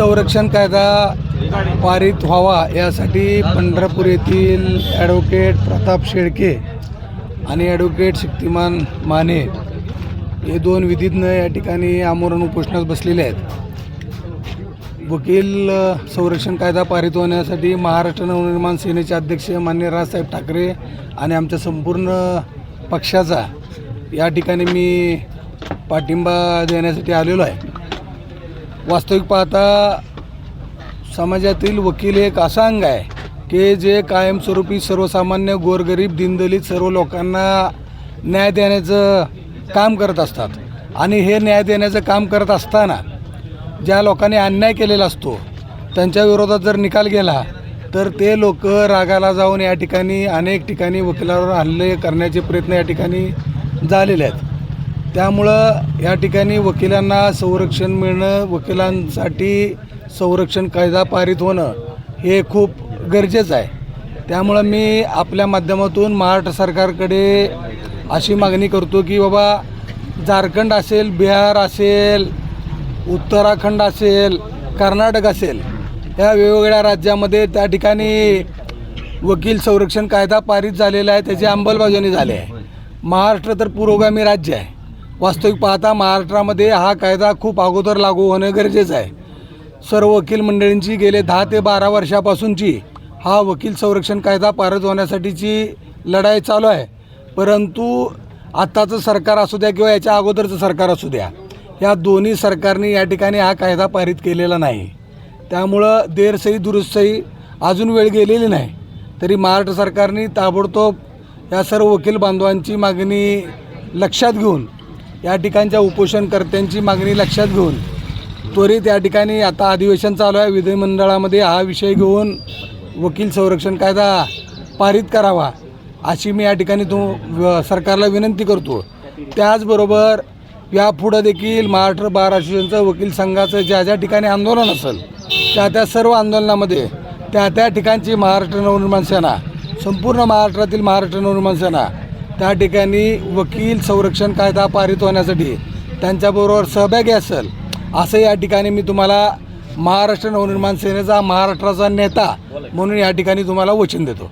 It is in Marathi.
संरक्षण कायदा पारित व्हावा यासाठी पंढरपूर येथील ॲडव्होकेट प्रताप शेळके आणि ॲडव्होकेट शक्तिमान माने हे दोन विधिज्ञ या ठिकाणी आमरण उपोषणास बसलेले आहेत. वकील संरक्षण कायदा पारित होण्यासाठी महाराष्ट्र नवनिर्माण सेनेचे अध्यक्ष मान्य राजसाहेब ठाकरे आणि आमच्या संपूर्ण पक्षाचा या ठिकाणी मी पाठिंबा देण्यासाठी आलेलो आहे. वास्तविक पाहता समाजातील वकील एक असा अंग आहे की जे कायमस्वरूपी सर्वसामान्य गोरगरीब दिनदलित सर्व लोकांना न्याय देण्याचं काम करत असतात. आणि हे न्याय देण्याचं काम करत असताना ज्या लोकांनी अन्याय केलेला असतो त्यांच्या विरोधात जर निकाल गेला तर ते लोक रागाला जाऊन या ठिकाणी अनेक ठिकाणी वकिलावर हल्ले करण्याचे प्रयत्न या ठिकाणी झालेले आहेत. त्यामुळं या ठिकाणी वकिलांना संरक्षण मिळणं वकिलांसाठी संरक्षण कायदा पारित होणं हे खूप गरजेचं आहे. त्यामुळं मी आपल्या माध्यमातून महाराष्ट्र सरकारकडे अशी मागणी करतो की बाबा झारखंड असेल बिहार असेल उत्तराखंड असेल कर्नाटक असेल या वेगवेगळ्या राज्यामध्ये त्या ठिकाणी वकील संरक्षण कायदा पारित झालेला आहे त्याची अंमलबजावणी झाली आहे. महाराष्ट्र तर पुरोगामी राज्य आहे. वास्तविक पाहता महाराष्ट्रामध्ये हा कायदा खूप अगोदर लागू होणं गरजेचं आहे. सर्व वकील मंडळींची गेले दहा ते बारा वर्षापासूनची हा वकील संरक्षण कायदा पारित होण्यासाठीची लढाई चालू आहे. परंतु आत्ताचं सरकार असू द्या किंवा याच्या अगोदरचं सरकार असू द्या या दोन्ही सरकारने या ठिकाणी हा कायदा पारित केलेला नाही. त्यामुळं देरसही दुरुस्तही अजून वेळ गेलेली नाही. तरी महाराष्ट्र सरकारने ताबडतोब या सर्व वकील बांधवांची मागणी लक्षात घेऊन या ठिकाणच्या उपोषणकर्त्यांची मागणी लक्षात घेऊन त्वरित या ठिकाणी आता अधिवेशन चालू आहे. विधिमंडळामध्ये हा विषय घेऊन वकील संरक्षण कायदा पारित करावा अशी मी या ठिकाणी तो सरकारला विनंती करतो. त्याचबरोबर यापुढं देखील महाराष्ट्र बार असोसिएशनचं वकील संघाचं ज्या ज्या ठिकाणी आंदोलन असेल त्या त्या सर्व आंदोलनामध्ये त्या त्या ठिकाणची महाराष्ट्र नवनिर्माण सेना संपूर्ण महाराष्ट्रातील महाराष्ट्र नवनिर्माण सेना त्या ठिकाणी वकील संरक्षण कायदा पारित होण्यासाठी त्यांच्याबरोबर सहभागी असेल असं या ठिकाणी मी तुम्हाला महाराष्ट्र नवनिर्माण सेनेचा महाराष्ट्राचा नेता म्हणून या ठिकाणी तुम्हाला वचन देतो.